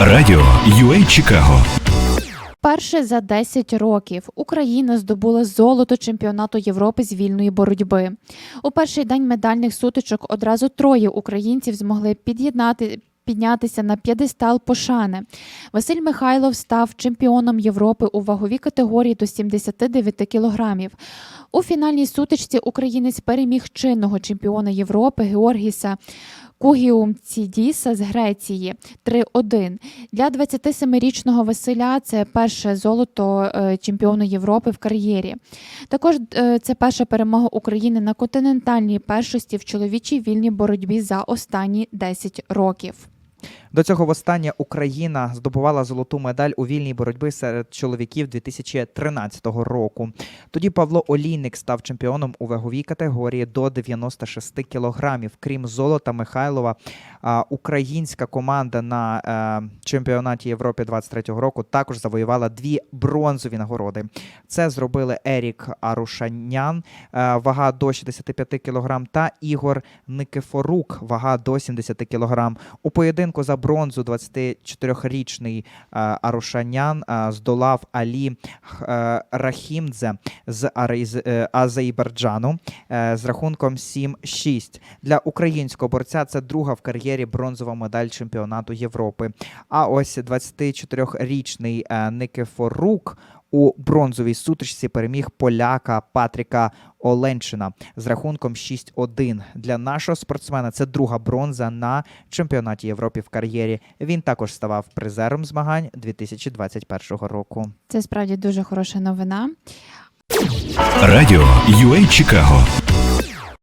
Радіо UA Чикаго Перше за 10 років Україна здобула золото чемпіонату Європи з вільної боротьби. У перший день медальних сутичок одразу троє українців змогли під'єднати. Піднятися на п'єдестал пошани. Василь Михайлов став чемпіоном Європи у ваговій категорії до 79 кілограмів. У фінальній сутичці українець переміг чинного чемпіона Європи Георгіса Кугіумцідіса з Греції 3-1. Для 27-річного Василя це перше золото е, чемпіону Європи в кар'єрі. Також е, це перша перемога України на континентальній першості в чоловічій вільній боротьбі за останні 10 років. До цього востаннє Україна здобувала золоту медаль у вільній боротьбі серед чоловіків 2013 року. Тоді Павло Олійник став чемпіоном у ваговій категорії до 96 кілограмів. Крім золота Михайлова, українська команда на е, чемпіонаті Європи 23-го року також завоювала дві бронзові нагороди. Це зробили Ерік Арушанян, е, вага до 65 кілограм, та Ігор Никифорук, вага до 70 кілограм. У поєдинку за бронзу 24-річний е, Арушанян е, здолав Алі е, Рахімдзе з Азербайджану з рахунком 7-6. Для українського борця це друга в кар'єрі бронзова медаль чемпіонату Європи. А ось 24-річний е, Никифорук у бронзовій сутичці переміг поляка Патріка Оленчина з рахунком 6-1. Для нашого спортсмена це друга бронза на чемпіонаті Європи в кар'єрі. Він також ставав призером змагань 2021 року. Це справді дуже хороша новина. Радіо UA Чикаго